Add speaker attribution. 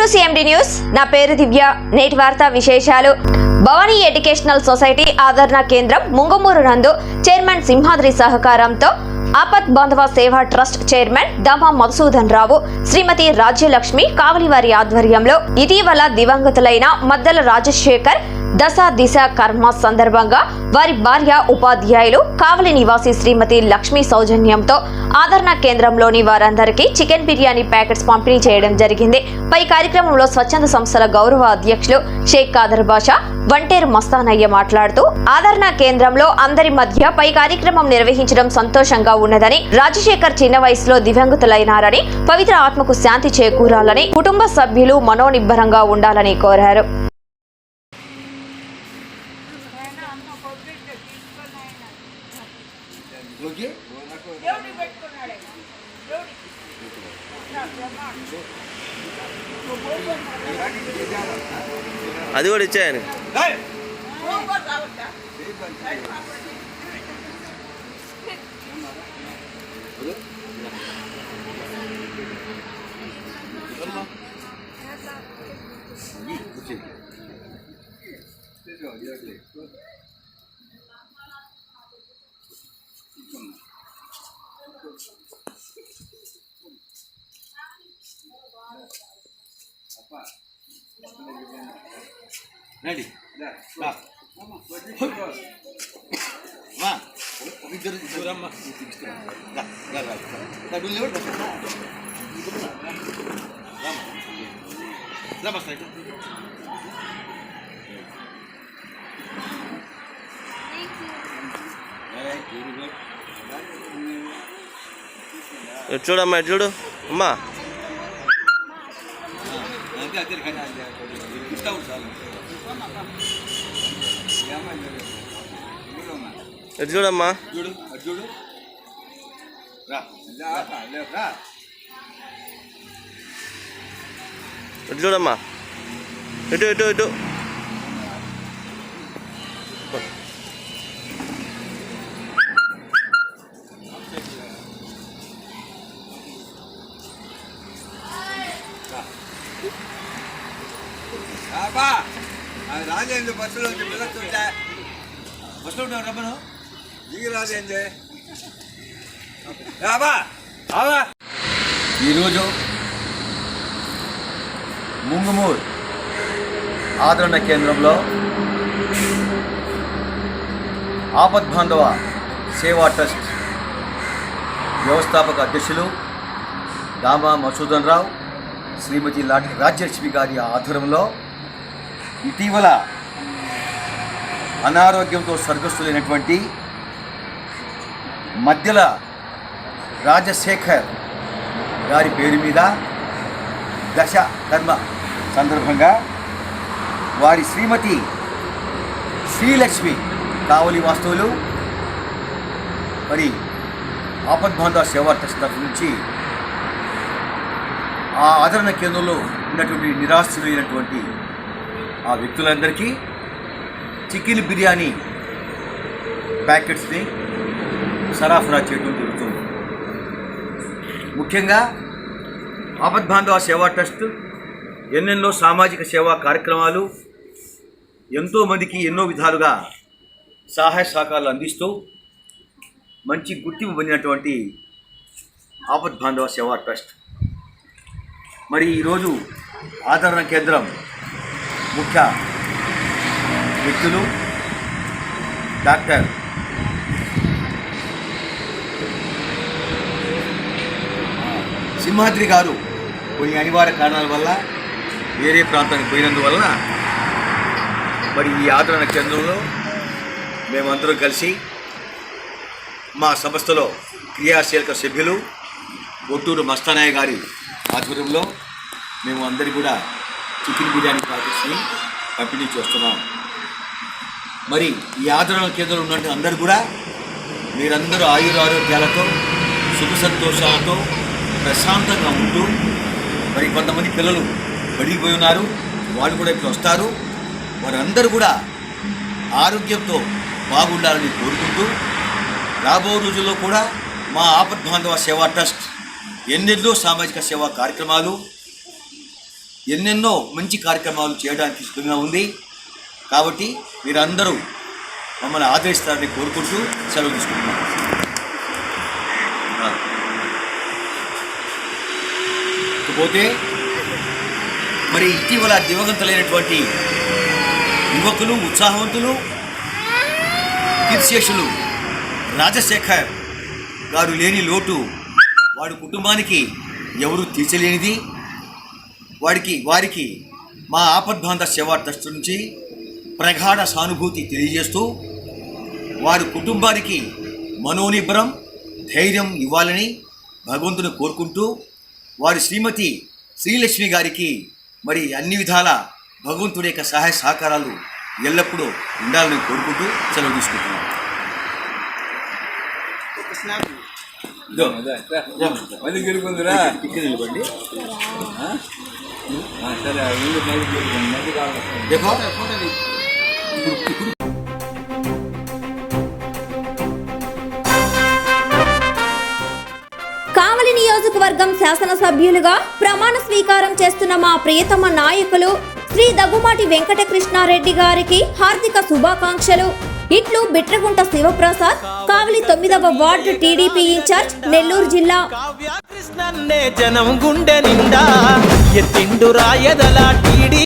Speaker 1: To CMD news. నా పేరు దివ్య. నేటి వార్తా విశేషాలు. భవానీ ఎడ్యుకేషనల్ సొసైటీ ఆదరణ కేంద్రం ముంగమూరు నందు చైర్మన్ సింహాద్రి సహకారంతో ఆపత్ బాంధవ సేవా ట్రస్ట్ చైర్మన్ దామా మధుసూదన్ రావు శ్రీమతి రాజ్యలక్ష్మి కావలివారి ఆధ్వర్యంలో ఇటీవల దివంగతులైన మద్దల రాజశేఖర్ దశ దిశ కర్మ సందర్భంగా వారి భార్య ఉపాధ్యాయులు కావలి నివాసి శ్రీమతి లక్ష్మీ సౌజన్యంతో ఆదరణ కేంద్రంలోని వారందరికీ చికెన్ బిర్యానీ ప్యాకెట్స్ పంపిణీ చేయడం జరిగింది. పై కార్యక్రమంలో స్వచ్ఛంద సంస్థల గౌరవ అధ్యక్షులు షేక్ కాదర్ బాషా వంటేరు మస్తానయ్య మాట్లాడుతూ ఆదరణ కేంద్రంలో అందరి మధ్య పై కార్యక్రమం నిర్వహించడం సంతోషంగా ఉన్నదని రాజశేఖర్ చిన్న వయసులో దివ్యంగుతులైనారని పవిత్ర ఆత్మకు శాంతి చేకూరాలని కుటుంబ సభ్యులు మనోనిబ్బరంగా ఉండాలని కోరారు.
Speaker 2: అది కూడా ఇచ్చాయని.
Speaker 3: Very good.
Speaker 2: ఇటు చూడమ్మా చూడు అమ్మా
Speaker 3: అంతే అంతే కానీ ఇస్తా ఉంటా
Speaker 2: ఇటు చూడమ్మా
Speaker 3: చూడు అటు చూడు రా రా
Speaker 2: ఇటు చూడమ్మా ఇటు ఇటు ఇటు
Speaker 3: అబ్బా అది రాజేంద్ర బస్సులో నుంచి పిల్లస్తుంటా బస్సులో ఉన్నావు రమ్మను. దిగి రాజేంద్ర. రాబా అవా ఈరోజు ముంగుమూర్ ఆదరణ కేంద్రంలో ఆపద్బాంధవ సేవా ట్రస్ట్ వ్యవస్థాపక అధ్యక్షులు దామా మసూదన్ రావు శ్రీమతి లాటి రాజ్యలక్ష్మి గారి ఆధ్వర్యంలో ఇటీవల అనారోగ్యంతో స్వర్గస్థులైనటువంటి మధ్యల రాజశేఖర్ గారి పేరు మీద దశ కర్మ సందర్భంగా వారి శ్రీమతి శ్రీలక్ష్మి కావలి వాస్తువులు మరి ఆపద్బాంధవ సేవా ట్రస్ట్ తరఫు నుంచి ఆ ఆదరణ కేంద్రంలో ఉన్నటువంటి నిరాశ్రులైనటువంటి ఆ వ్యక్తులందరికీ చికెన్ బిర్యానీ ప్యాకెట్స్ని సరఫరా చేయడం జరుగుతుంది. ముఖ్యంగా ఆపద్బాంధవ సేవా ట్రస్ట్ ఎన్నెన్నో సామాజిక సేవా కార్యక్రమాలు ఎంతోమందికి ఎన్నో విధాలుగా సహాయ సహకారాలు అందిస్తూ మంచి గుర్తింపు పొందినటువంటి ఆపద్బాంధవ సేవా ట్రస్ట్. మరి ఈరోజు ఆదరణ కేంద్రం ముఖ్య వ్యక్తులు డాక్టర్ సింహాద్రి గారు కొన్ని అనివార్య కారణాల వల్ల వేరే ప్రాంతానికి పోయినందువలన మరి ఈ ఆదరణ కేంద్రంలో మేమందరం కలిసి మా సంస్థలో క్రియాశీలక సభ్యులు కొట్టూరు మస్తానాయ గారి ఆధ్వర్యంలో మేము అందరి కూడా చికెన్ బిర్యానీ ప్యాకెట్స్ని పంపిణీ చేస్తున్నాం. మరి ఈ ఆదరణ కేంద్రంలో ఉన్నటువంటి అందరూ కూడా మీరందరూ ఆయురారోగ్యాలతో సుఖ సంతోషాలతో ప్రశాంతంగా ఉంటూ మరి కొంతమంది పిల్లలు బడిగిపోయి ఉన్నారు. వాళ్ళు కూడా ఇక్కడ వస్తారు. వారందరూ కూడా ఆరోగ్యంతో బాగుండాలని కోరుకుంటూ రాబో రోజుల్లో కూడా మా ఆపద్బాంధవ సేవా ట్రస్ట్ ఎన్నెన్నో సామాజిక సేవా కార్యక్రమాలు ఎన్నెన్నో మంచి కార్యక్రమాలు చేయడానికి సిద్ధంగా ఉంది. కాబట్టి మీరందరూ మమ్మల్ని ఆదరిస్తారని కోరుకుంటూ సెలవు తీసుకుంటున్నాను ఇకపోతే మరి ఇటీవల దివంగతులైనటువంటి యువకులు ఉత్సాహవంతులు కీర్తిశేషులు రాజశేఖర్ గారు లేని లోటు వాడి కుటుంబానికి ఎవరు తీర్చలేనిది. వాడికి వారికి మా ఆపద్బాంధ సేవా ట్రస్ట్ నుంచి ప్రగాఢ సానుభూతి తెలియజేస్తూ వారి కుటుంబానికి మనోనిబ్బరం ధైర్యం ఇవ్వాలని భగవంతుని కోరుకుంటూ వారి శ్రీమతి శ్రీలక్ష్మి గారికి మరి అన్ని విధాల భగవంతుడి యొక్క సహాయ సహకారాలు ఎల్లప్పుడూ ఉండాలని కోరుకుంటూ సెలవు తీసుకుంటున్నాం. ఇదో,
Speaker 4: సరే కావాలి
Speaker 1: కావలి నియోజకవర్గం శాసనసభ్యులుగా ప్రమాణ స్వీకారం చేస్తున్న మా ప్రియతమ నాయకులు శ్రీ దగ్గుమాటి వెంకటకృష్ణారెడ్డి గారికి హార్దిక శుభాకాంక్షలు. ఇట్లు బిట్రగుంట శివప్రసాద్ కావలి తొమ్మిదవ వార్డు టీడీపీ ఇన్ఛార్జ్ నెల్లూరు జిల్లా.
Speaker 5: కావ్య కృష్ణన్నే జనం గుండె నిండా ఎత్తిండు రాయదల టీడీ